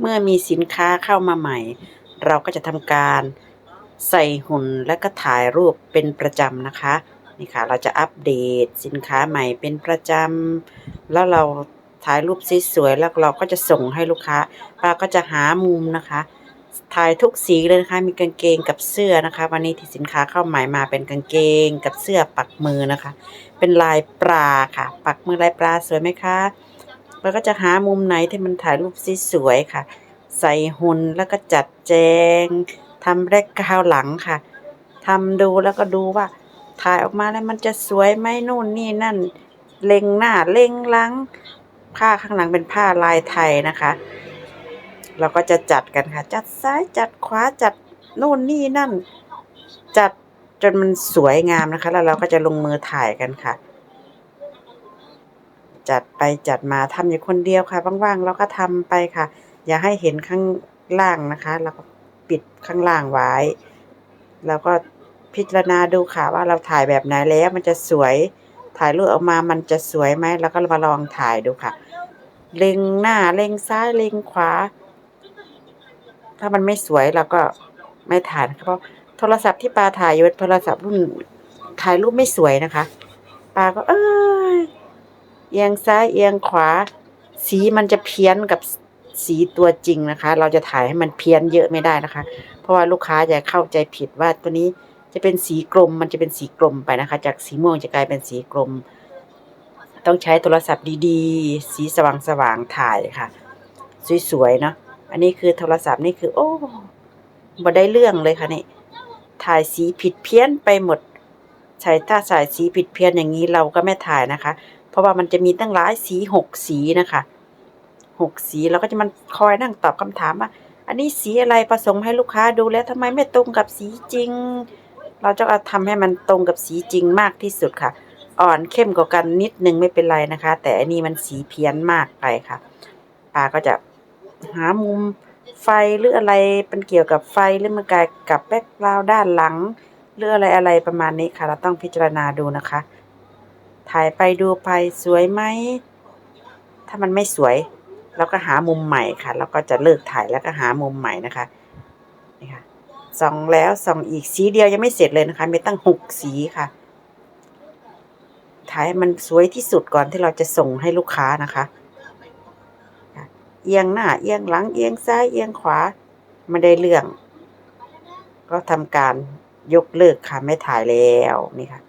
เมื่อมีสินค้าเข้ามาใหม่ เราก็จะทำการใส่หุ่นและก็ถ่ายรูปเป็นประจำนะคะนี่ค่ะ เราจะอัปเดตสินค้าใหม่เป็นประจำแล้วเราถ่ายรูปสวยๆแล้วเราก็จะส่งให้ลูกค้าป้าก็จะหามุมนะคะ ถ่ายทุกสีเลยนะคะ มีกางเกงกับเสื้อนะคะ วันนี้ที่สินค้าเข้าใหม่มาเป็นกางเกงกับเสื้อปักมือนะคะ เป็นลายปลาค่ะ ปักมือลายปลาสวยไหมคะ แล้วก็จะหามุมไหนที่มันถ่ายรูปสวยๆค่ะ ใส่หุ่นแล้วก็จัดแจงทำแรกกราวหลังค่ะทำดูแล้วก็ดูว่าถ่ายออกมาแล้วมันจะสวยไหมนู่นนี่นั่น เล็งหน้าเล็งหลัง ผ้าข้างหลังเป็นผ้าลายไทยนะคะ เราก็จะจัดกันค่ะ จัดซ้ายจัดขวาจัดนู่นนี่นั่น จัดจนมันสวยงามนะคะ แล้วเราก็จะลงมือถ่ายกันค่ะ จัดไปจัดมาทำอยู่คนเดียวค่ะว่างๆเราก็ทำไปค่ะ อย่าให้เห็นข้างล่างนะคะ เราก็ปิดข้างล่างไว้แล้วก็พิจารณาดูค่ะว่าเราถ่ายแบบไหนแล้วมันจะสวยถ่ายรูปออกมามันจะสวยไหมแล้วก็มาลองถ่ายดูค่ะ เล็งหน้าเล็งซ้ายเล็งขวา ถ้ามันไม่สวยเราก็ไม่ถ่ายเพราะโทรศัพท์ที่ปาถ่ายอยู่เป็นโทรศัพท์รุ่นถ่ายรูปไม่สวยนะคะ ปาก็เอ้ย เอียงซ้ายเอียงขวา สีมันจะเพี้ยนกับสีตัวจริงนะคะ เราจะถ่ายให้มันเพี้ยนเยอะไม่ได้นะคะ เพราะว่าลูกค้าจะเข้าใจผิดว่าตัวนี้จะเป็นสีกลม มันจะเป็นสีกลมไปนะคะ จากสีม่วงจะกลายเป็นสีกลม ต้องใช้โทรศัพท์ดีๆ สีสว่างๆถ่ายค่ะ สวยๆเนาะ อันนี้คือโทรศัพท์นี่คือ โอ้บ่ได้เรื่องเลยค่ะนี่ ถ่ายสีผิดเพี้ยนไปหมดใช้ถ้าสายสีผิดเพี้ยนอย่างนี้เราก็ไม่ถ่ายนะคะ ราะว่ามันจะมีตั้งหลายสีหกสีนะคะหกสีเราก็จะมันคอยนั่งตอบคำถามว่า อันนี้สีอะไรประสงค์ให้ลูกค้าดูแล้วทำไมไม่ตรงกับสีจริง เราจะเอาทำให้มันตรงกับสีจริงมากที่สุดค่ะ อ่อนเข้มกว่ากันนิดนึงไม่เป็นไรนะคะ แต่อันนี้มันสีเพี้ยนมากไปค่ะป้าก็จะหามุมไฟหรืออะไรเป็นเกี่ยวกับไฟหรือมันกายกับแบ็กกราวด้านหลังหรืออะไรอะไรประมาณนี้ค่ะ เราต้องพิจารณาดูนะคะ ถ่ายไปดูไปสวยไหม ถ้ามันไม่สวย เราก็หามุมใหม่ค่ะ แล้วก็จะเลิกถ่ายแล้วก็หามุมใหม่นะคะนี่ค่ะส่องแล้วส่องอีกสีเดียวยังไม่เสร็จเลยนะคะ มีตั้งหกสีค่ะถ่ายให้มันสวยที่สุดก่อนที่เราจะส่งให้ลูกค้านะคะเอียงหน้าเอียงหลังเอียงซ้ายเอียงขวาไม่ได้เรื่อง ก็ทำการยกเลิกค่ะไม่ถ่ายแล้วนี่ค่ะ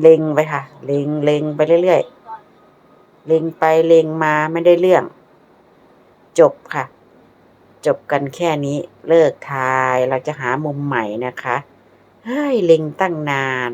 เล็งไปค่ะ เล็งเล็งไปเรื่อยๆ เล็งไปเล็งมาไม่ได้เรื่อง จบค่ะ จบกันแค่นี้เลิกทายเราจะหามุมใหม่นะคะ เฮ้ย เล็งตั้งนาน